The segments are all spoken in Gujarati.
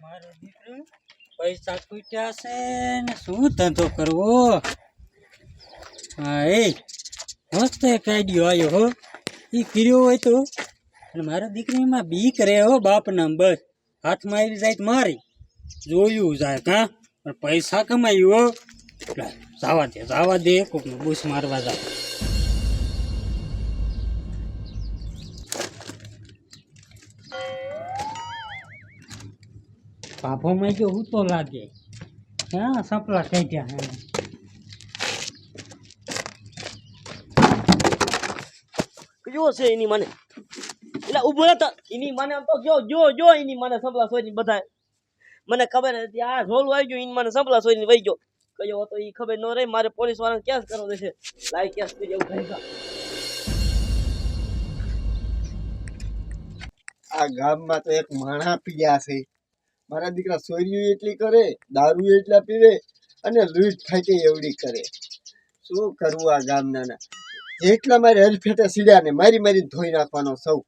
મારો દીકરો પૈસા ખૂટ્યા છે ને શું ધંધો કરવો? હા, એ મસ્ત એક આઈડિયો આવ્યો હો. એ કર્યો હોય તો. અને મારા દીકરીમાં બીક રહે હો, બાપના બસ હાથમાં આવી જાય મારી. જોયું જાય કાં? પણ પૈસા કમાયું હો. જવા દે, જાવા દે. કોકનું બુશ મારવા જા પાપોમાં જો હું તો લાગે. હા સપલા કાઢ્યા હે. કયો છે એની મને? એટલે ઊભો હતા એની મને આમ તો જો જો જો એની મને સંભળા સોરી બધા મને ખબર હતી આ ઝોલું આવી ગયું એની મને સંભળા સોરી વહી ગયો. કયો હતો એ ખબર ન રહી મારે પોલીસ વાળાને કેસ કરવો દેશે લાઈ કેસ કરી એવું થઈ આ ગામમાં તો એક માણા પીયા છે. મારા દીકરા સોયરીઓ એટલી કરે, દારૂ એટલા પીવે અને લૂંટ ફાટે એવડી કરે. શું કરવું આ ગામના એટલા મારે હરફેટે સીડ્યા ને મારી મારી ધોઈ નાખવાનો સૌ.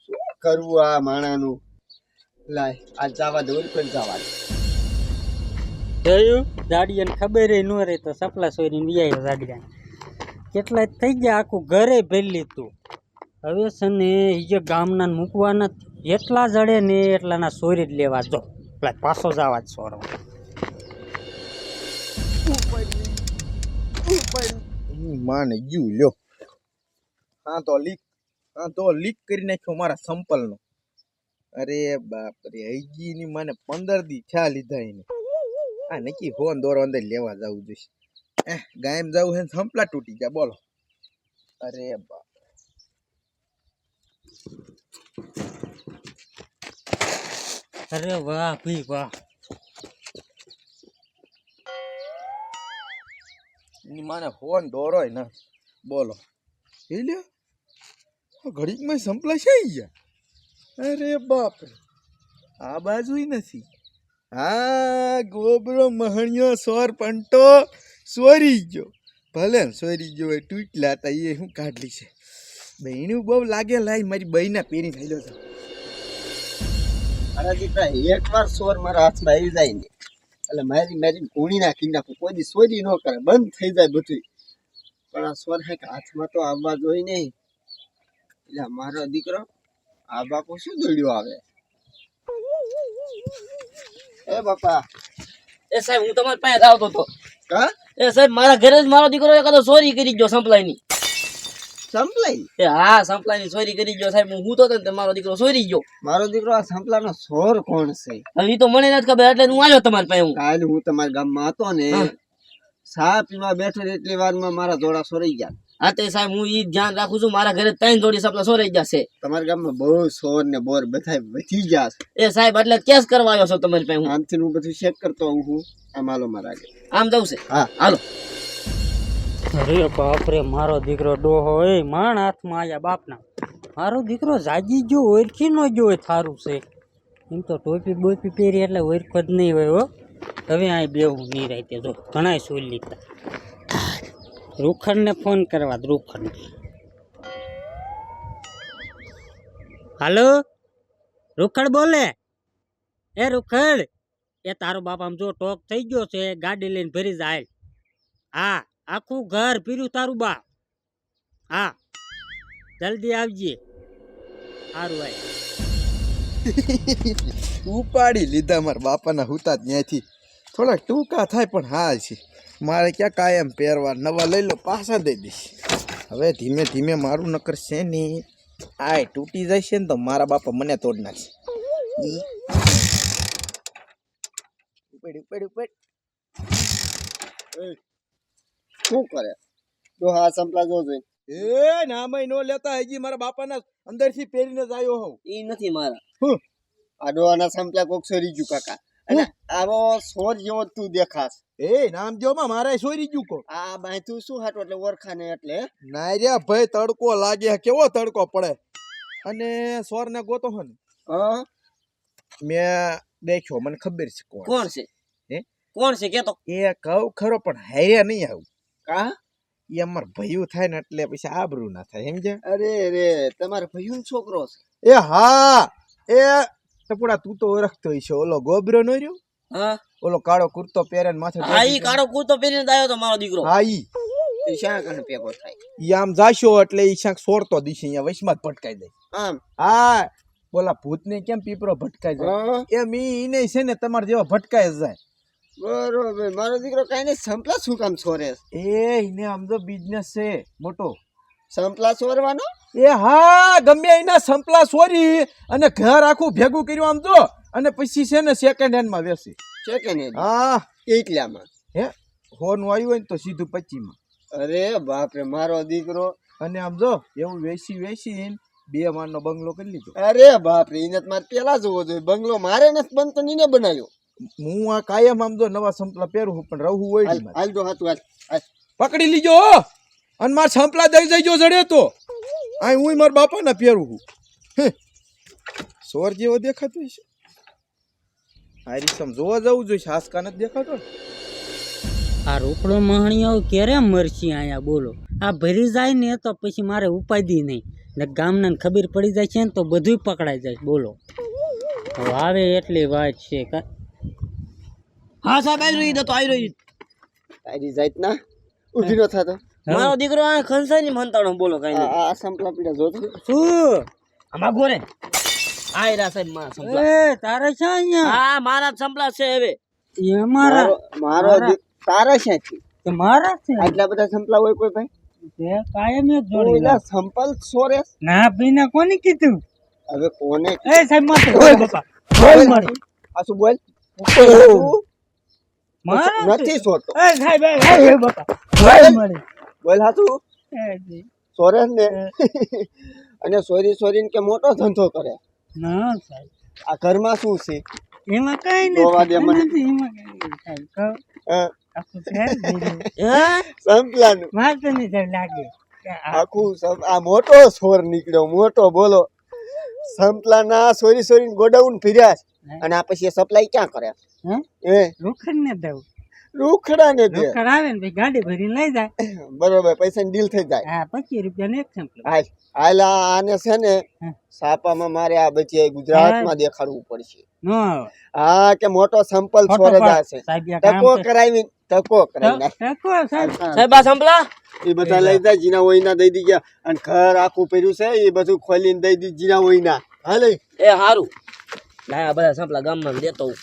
શું કરવું આ માણાનું? લાય, આ જવા દો પણ જવા દે. જોયું? જાડિયાને ખબર ન રહી તો સપલા સોરીને વ્યાયો જાડિયાને કેટલા થઈ ગયા આખું ઘરે ભેલી લીધું હવે છે ને ઈ ગામના મૂકવા નથી. જેટલા જડે ને એટલાના સોરી જ લેવા જો પેલા પાછો જવા જ સોરો. માને ગયું, લ્યો. હા તો લીક, હા તો લીક કરી નાખ્યો મારા સંપલનો. અરે બાપ રે હૈગી ની મને પંદર દી થયા લીધા એને. આ નક્કી હોન દોરો અંદર લેવા જવું જોઈશે. એ ગાયમ જવું હે સંપલા તૂટી ગયા, બોલો. અરે બાપ. અરે વાહ, ભાઈ વાહ. માને ફોન દોરોય ને. બોલો. એ લે ઘડીકમાં સંપલા છે ગયા અરે બાપ આ બાજુ નથી. હા ગોબરો મહણિયો સોર પંટો સોરી ગયો. ભલે સોરી ગયો એ તૂટલા હતા એ હું કાઢલી છે. બહેનું બહુ લાગે લાઈ મારી બહેના પેરી થયેલો છે. મારા દીકરા એક વાર સોર મારા હાથમાં આવી જાય ને એટલે મારી મારી કૂણી નાખી નાખું. કોઈ દી સોરી ન કરે બંધ થઈ જાય બધું પણ આ સોર હે કે હાથમાં તો આવવા જોઈએ નહીં. એટલે મારો દીકરો આ બાપુ શું દોડ્યો આવે? એ બાપા. એ સાહેબ હું તમારી પાસે આવતો હતો. કા એ સાહેબ મારા ઘરે જ મારો દીકરો એકાદો ચોરી કરી ગયો સંપલાઈની સંભળાય એ હા સંપલાઈની ચોરી કરી ગયો સાહેબ. હું તો હતો ને તે મારો દીકરો ચોરી ગયો. મારો દીકરો આ સંપલાનો સોર કોણ છે? હવે તો મને નથી ખબર એટલે હું આવ્યો તમારી પાસે હું. કાલે હું તમારા ગામમાં હતો ને. સા પીવા બેઠો એટલી વારમાં મારા જોડા સોરાઈ ગયા. હા તે સાહેબ હું ઈ ધ્યાન રાખું છું મારા ઘરે ત્રણ જોડી સપના ગયા છે. તમારા ગામમાં બહુ સોર ને બોર બધા વધી ગયા છે. એ સાહેબ એટલે કેસ કરવા આવ્યો છો તમારી પાસે હું? આમથી હું બધું ચેક કરતો હોઉં હું. આ માલો મારા આગળ. આમ જવું છે? હા. હાલો. અરે બાપરે મારો દીકરો ડોહો એ માણ હાથમાં આયા બાપના. મારો દીકરો જાગી ગયો ઓળખી ન ગયો હોય થારું છે. એમ તો ટોપી બોપી પહેરી એટલે ઓળખો જ નહીં હોય હો. હવે અહીં બેવું નહીં રાતે જો. ઘણા સુઈ લીધા. રૂખડને ફોન કરવા દે, હાલો? રૂખડ બોલે? એ રૂખડ એ તારો બાપ આમ જો ટોક થઈ ગયો છે ગાડી લઈને ભરી જાય. હા. આખું ઘર પીર્યું તારું બા હા જલ્દી આવજે. સારું ભાઈ ઉપાડી લીધા મારા બાપાના હુતા ત્યાંથી. થોડાક ટૂંકા થાય પણ હાલ છે. મારે ક્યાં કાયમ પહેરવા નવા લઈ લો પાછા દઈ દઈશ. હવે ધીમે ધીમે મારું નકર છે ને આય તૂટી જશે ને તો મારા બાપા મને તોડ નાખશે. ઉપાડી ઉપાડી ઉપાડી. ઉપાડ શું કરે? તો આ સંપલા જો જોઈ. એ નામય નો લેતા હજી મારા બાપાના અંદરથી પહેરીને જ આવ્યો હોઉં. ઈ નથી મારા. આ ડોહાના સંપલા કોક સોરી ગયું કાકા. અને આવો સોર જેવો તું દેખાશ. એ નામ જોમાં મારે સોરી ગયું કો આ બાય તું શું હાટો એટલે ઓરખાને એટલે નાર્યા ભાઈ તડકો લાગે કેવો તડકો પડે? અને સોર ને ગોતો હન હા. મેં દેખ્યો મને ખબર છે કોણ કોણ છે. હે? કોણ છે? કે તો એ કહું ખરો પણ હારે નહીં આવું. કા એ અમાર ભયું થાય ને એટલે પછી આબરૂ ના થાય સમજે અરે રે તમારે ભયું છોકરો છે. એ હા એ ટપુડા તું તો ઓળખતો છે ઓલો ગોબરો નો રહ્યો? હા. ઓલો કાળો કુર્તો પહેરે ને માથે હા ઈ કાળો કુર્તો પહેરીને આવ્યો તો મારો દીકરો. હા ઈ. શા કને ભેગો થાય. ઈ આમ જાશો એટલે ઈ શાક સોરતો દિશે અહીંયા ભટકાઈ દે આમ? હા બોલા ભૂતને કેમ પીપરો ભટકાઈ જાય? એમ ઈને છે ને તમારે જેવા ભટકાઈ જાય. બરોબર. મારો દીકરો કઈ નહીં સંપલા શું કામ છોરે? એ એને આમ તો બિઝનેસ છે મોટો. સંપલા છોરવાનો? એ હા ગમે એના સંપલા છોરી અને ઘર આખું ભેગું કર્યું આમ તો અને પછી છે ને સેકન્ડ હેન્ડમાં વેચી. સેકન્ડ હેન્ડ હા. એટલામાં હે? ફોન આવ્યું હોય ને તો સીધું પચીમાં. અરે બાપરે મારો દીકરો. અને આમ જો એવું વેસી વેસી બે માળનો બંગલો કરી લીધો. અરે બાપરે એને મારે પેલા જોવો જોઈએ. બંગલો મારે નથી બનતો નીને બનાવ્યો. હું આ કાયમ આમ જો નવા સંપલા પહેરું પણ રહું હોય હાલ જ હાથું હાલ પકડી લીજો હો. અને માર સંપલા દઈ જઈજો જડે તો. આ હું મારા બાપાને પહેરું છું. હે. સોર જેવો દેખાતો છે આ રીસમ જોવા જવું જોઈએ હાસકા નથી દેખાતો. આ રોકડો આવું ક્યારે મરશી અહીંયા બોલો? આ ભરી જાય ને તો પછી મારે ઉપાધિ નહીં. ને ગામના ખબર પડી જાય છે ને તો બધું પકડાઈ જાય બોલો. વાવે આવે એટલી વાત છે કા હા સાહેબ આવી રહી તો આવી રહી તારી જાત ના. ઊભી નો થતો. મારો દીકરો આ ખંસાઈ ની મંતાણો બોલો કઈ આ નહીં. આ સંપલા પીડા જોતો શું? આમાં ગોરે આ રહ્યા સાહેબ મારા સંપલા. એ તારે છે અહીંયા? હા મારા સંપલા છે હવે. એ મારા. મારો તારે છે એ મારા છે. આટલા બધા સંપલા હોય કોઈ ભાઈ? તે કાયમ જ જોડી લા સંપલ સોરે ના ભાઈને કોને કીધું? હવે કોને એ સાહેબ માથે ઓય બાપા. બોલ. મારે આ શું બોલ. નથી બોલ. હાતું જ. ને? અને સોરી સોરીને કે મોટો ધંધો કરે? ના સાહેબ. આ ઘરમાં શું છે? એમાં કઈ. નથી. આખું સંપલાનું મારતો નહીં લાગે. આ આખું આ મોટો સોર નીકળ્યો મોટો બોલો. સંપલાના સોરી સોરીને ગોડાઉન ફર્યા છે. અને આ પછી સપ્લાય ક્યાં કરે? હે? એ રોકડ ને દઉં. રૂખડા ને દે આવે ને ભાઈ ગાડી ભરીને લઈ જાય. બરોબર પૈસાની ડીલ થઈ જાય. હા પચીસ રૂપિયા ને એક સેમ્પલ હાલ હાલ આને છે ને સાપામાં મારે આ બચી ગુજરાતમાં દેખાડવું પડશે. નો હા કે મોટો સંપલ સોરદા છે. ટકો કરાવી ટકો કરાવી સાહેબ. સાહેબ આ સંપલા એ બધા લઈ જાય જીના વહીના દઈ દી ગયા. અને ઘર આખું પહેર્યું છે એ બધું ખોલીને દઈ દી જીના વહીના. હાલે. એ હારું. લાય બધા સંપલા ગામમાં દેતો હું.